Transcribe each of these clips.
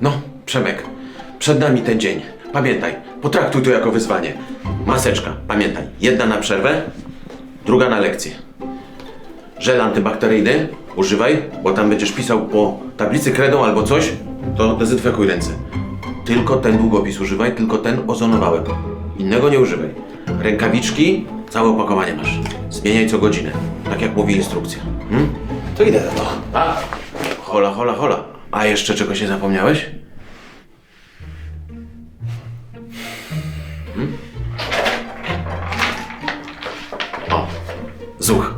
No, Przemek, przed nami ten dzień. Pamiętaj, potraktuj to jako wyzwanie. Maseczka, pamiętaj, jedna na przerwę, druga na lekcję. Żel antybakteryjny używaj, bo tam będziesz pisał po tablicy kredą albo coś, to dezynfekuj ręce. Tylko ten długopis używaj, tylko ten ozonowałem. Innego nie używaj. Rękawiczki, całe opakowanie masz. Zmieniaj co godzinę, tak jak mówi instrukcja. Hmm? To idę za to. A, hola, hola, hola. A jeszcze czegoś nie zapomniałeś? Hmm? O, zuch.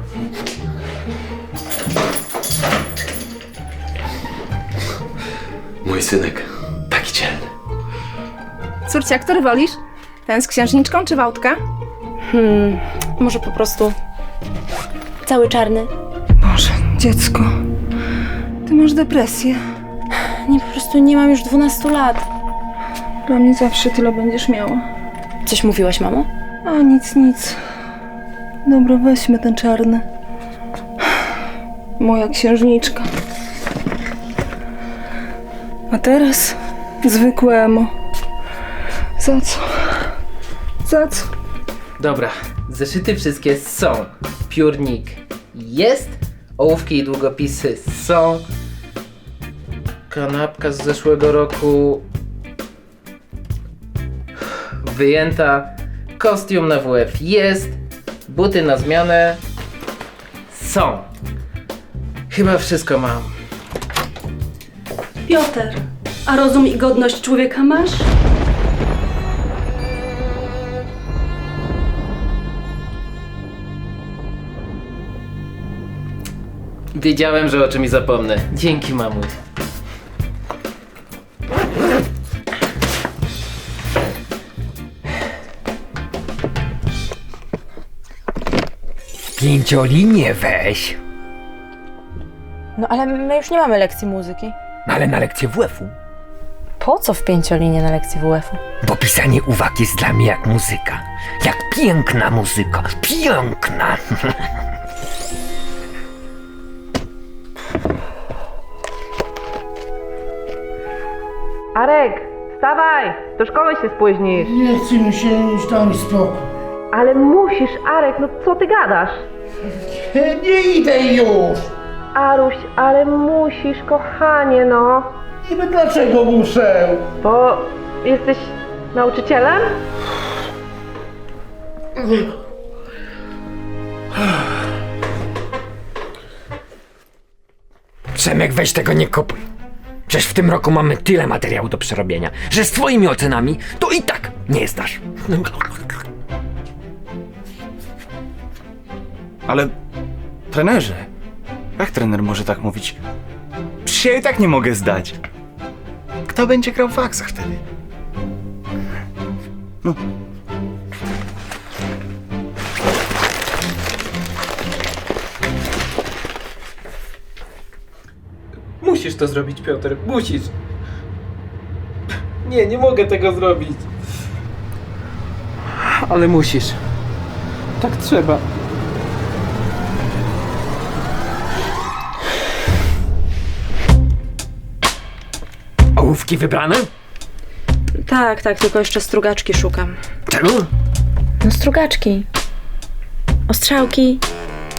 Mój synek, taki dzielny. Córcia, który wolisz? Ten z księżniczką czy Wałtka? Może po prostu cały czarny? Boże, dziecko. Ty masz depresję. Nie, po prostu nie mam już 12 lat. Dla mnie zawsze tyle będziesz miała. Coś mówiłaś, mamo? A nic, nic. Dobra, weźmy ten czarny. Moja księżniczka. A teraz zwykłe emo. Za co? Za co? Dobra, zeszyty wszystkie są. Piórnik jest. Ołówki i długopisy są. Kanapka z zeszłego roku wyjęta. Kostium na WF jest. Buty na zmianę są. Chyba wszystko mam. Piotr, a rozum i godność człowieka masz? Wiedziałem, że o czymś zapomnę. Dzięki, mamuś. Pięciolinię weź, No ale my już nie mamy lekcji muzyki. no ale na lekcję WF-u. Po co w pięciolinie na lekcji WF-u? Bo pisanie uwag jest dla mnie jak muzyka. Jak piękna muzyka. Piękna! Arek, wstawaj! Do szkoły się spóźnisz. Nie chce mi się już tam spokój. Ale musisz, Arek, no co ty gadasz? Nie idę już. Aruś, ale musisz, kochanie, no. Niby dlaczego muszę? Bo jesteś nauczycielem? Przemek, weź tego nie kopuj. Przecież w tym roku mamy tyle materiału do przerobienia, że z twoimi ocenami to i tak nie zdasz. Ale trenerze, jak trener może tak mówić? Przecież ja i tak nie mogę zdać. Kto będzie grał w aksach wtedy? Musisz to zrobić, Piotr. Musisz. Nie, nie mogę tego zrobić. Ale musisz. Tak trzeba. Ołówki wybrane? Tak, tak, tylko jeszcze strugaczki szukam. Czego? No strugaczki. Ostrzałki.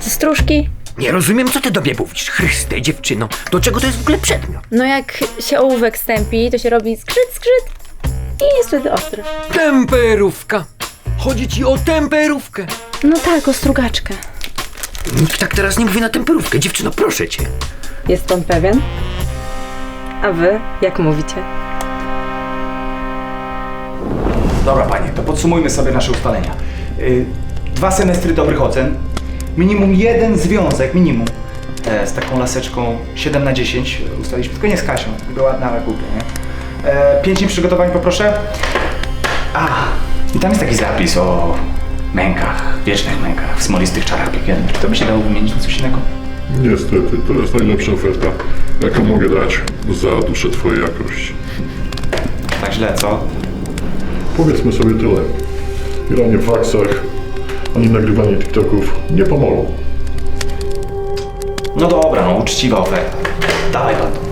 Ze stróżki. Nie rozumiem, co ty do mnie mówisz. Chryste, dziewczyno. Do czego to jest w ogóle przedmiot? No jak się ołówek stępi, to się robi skrzyt, skrzyt. I jest wtedy ostry. Temperówka. Chodzi ci o temperówkę. No tak, o strugaczkę. Nikt tak teraz nie mówi na temperówkę. Dziewczyno, proszę cię. Jest pan pewien? A wy, jak mówicie? Dobra, panie, to podsumujmy sobie nasze ustalenia. Y, dwa semestry dobrych ocen, minimum jeden związek, minimum. E, z taką laseczką 7 na 10 ustaliliśmy, tylko nie z Kasią, ładna, ale głupia, nie? E, pięć dni przygotowań poproszę. A, i tam jest taki zapis o mękach, wiecznych mękach, w smolistych czarach piekielnych. To by się dało wymienić na coś innego? Niestety, to jest najlepsza oferta, jaką mogę dać za duszę Twojej jakości. Tak źle, co? Powiedzmy sobie tyle. Granie w faksach ani nagrywanie TikToków nie pomogą. No dobra, no uczciwa oferta. Dawaj to.